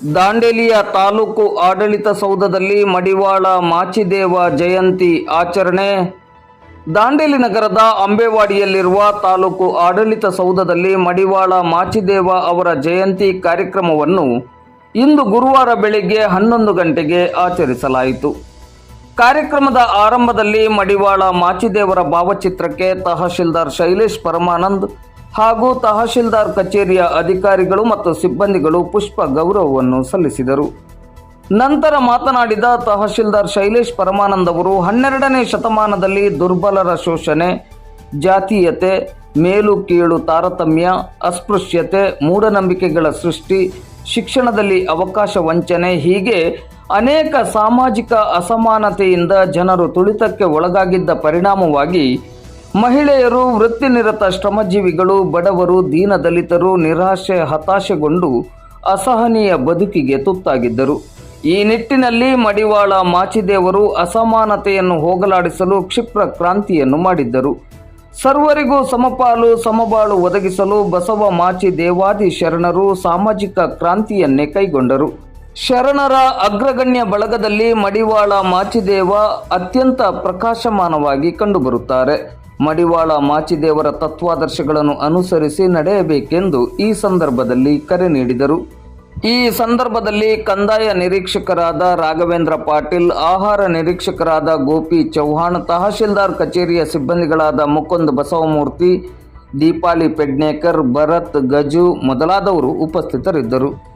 ದಾಂಡೇಲಿಯ ತಾಲೂಕು ಆಡಳಿತ ಸೌಧದಲ್ಲಿ ಮಡಿವಾಳ ಮಾಚಿದೇವ ಜಯಂತಿ ಆಚರಣೆ. ದಾಂಡೇಲಿ ನಗರದ ಅಂಬೇವಾಡಿಯಲ್ಲಿರುವ ತಾಲೂಕು ಆಡಳಿತ ಸೌಧದಲ್ಲಿ ಮಡಿವಾಳ ಮಾಚಿದೇವ ಅವರ ಜಯಂತಿ ಕಾರ್ಯಕ್ರಮವನ್ನು ಇಂದು ಗುರುವಾರ ಬೆಳಿಗ್ಗೆ ಹನ್ನೊಂದು ಗಂಟೆಗೆ ಆಚರಿಸಲಾಯಿತು. ಕಾರ್ಯಕ್ರಮದ ಆರಂಭದಲ್ಲಿ ಮಡಿವಾಳ ಮಾಚಿದೇವರ ಭಾವಚಿತ್ರಕ್ಕೆ ತಹಶೀಲ್ದಾರ್ ಶೈಲೇಶ್ ಪರಮಾನಂದ್ ಹಾಗೂ ತಹಶೀಲ್ದಾರ್ ಕಚೇರಿಯ ಅಧಿಕಾರಿಗಳು ಮತ್ತು ಸಿಬ್ಬಂದಿಗಳು ಪುಷ್ಪ ಗೌರವವನ್ನು ಸಲ್ಲಿಸಿದರು. ನಂತರ ಮಾತನಾಡಿದ ತಹಶೀಲ್ದಾರ್ ಶೈಲೇಶ್ ಪರಮಾನಂದ್ ಅವರು, ಹನ್ನೆರಡನೇ ಶತಮಾನದಲ್ಲಿ ದುರ್ಬಲರ ಶೋಷಣೆ, ಜಾತೀಯತೆ, ಮೇಲು ಕೀಳು ತಾರತಮ್ಯ, ಅಸ್ಪೃಶ್ಯತೆ, ಮೂಢನಂಬಿಕೆಗಳ ಸೃಷ್ಟಿ, ಶಿಕ್ಷಣದಲ್ಲಿ ಅವಕಾಶ ವಂಚನೆ, ಹೀಗೆ ಅನೇಕ ಸಾಮಾಜಿಕ ಅಸಮಾನತೆಯಿಂದ ಜನರು ತುಳಿತಕ್ಕೆ ಒಳಗಾಗಿದ್ದ ಪರಿಣಾಮವಾಗಿ ಮಹಿಳೆಯರು ವೃತ್ತಿನಿರತ ಶ್ರಮಜೀವಿಗಳು, ಬಡವರು, ದೀನದಲಿತರು ನಿರಾಶೆ ಹತಾಶೆಗೊಂಡು ಅಸಹನೀಯ ಬದುಕಿಗೆ ತುತ್ತಾಗಿದ್ದರು. ಈ ನಿಟ್ಟಿನಲ್ಲಿ ಮಡಿವಾಳ ಮಾಚಿದೇವರು ಅಸಮಾನತೆಯನ್ನು ಹೋಗಲಾಡಿಸಲು ಕ್ಷಿಪ್ರ ಕ್ರಾಂತಿಯನ್ನು ಮಾಡಿದ್ದರು. ಸರ್ವರಿಗೂ ಸಮಪಾಲು, ಸಮಬಾಳು ಒದಗಿಸಲು ಬಸವ ಮಾಚಿ ದೇವಾದಿ ಶರಣರು ಸಾಮಾಜಿಕ ಕ್ರಾಂತಿಯನ್ನೇ ಕೈಗೊಂಡರು. ಶರಣರ ಅಗ್ರಗಣ್ಯ ಬಳಗದಲ್ಲಿ ಮಡಿವಾಳ ಮಾಚಿದೇವ ಅತ್ಯಂತ ಪ್ರಕಾಶಮಾನವಾಗಿ ಕಂಡುಬರುತ್ತಾರೆ. ಮಡಿವಾಳ ಮಾಚಿದೇವರ ತತ್ವಾದರ್ಶಗಳನ್ನು ಅನುಸರಿಸಿ ನಡೆಯಬೇಕೆಂದು ಈ ಸಂದರ್ಭದಲ್ಲಿ ಕರೆ ನೀಡಿದರು. ಈ ಸಂದರ್ಭದಲ್ಲಿ ಕಂದಾಯ ನಿರೀಕ್ಷಕರಾದ ರಾಘವೇಂದ್ರ ಪಾಟೀಲ್, ಆಹಾರ ನಿರೀಕ್ಷಕರಾದ ಗೋಪಿ ಚೌಹಾಣ್ ತಹಶೀಲ್ದಾರ್ ಕಚೇರಿಯ ಸಿಬ್ಬಂದಿಗಳಾದ ಮುಕುಂದ್ ಬಸವಮೂರ್ತಿ, ದೀಪಾಲಿ ಪೆಡ್ನೇಕರ್, ಭರತ್ ಗಜು ಮೊದಲಾದವರು ಉಪಸ್ಥಿತರಿದ್ದರು.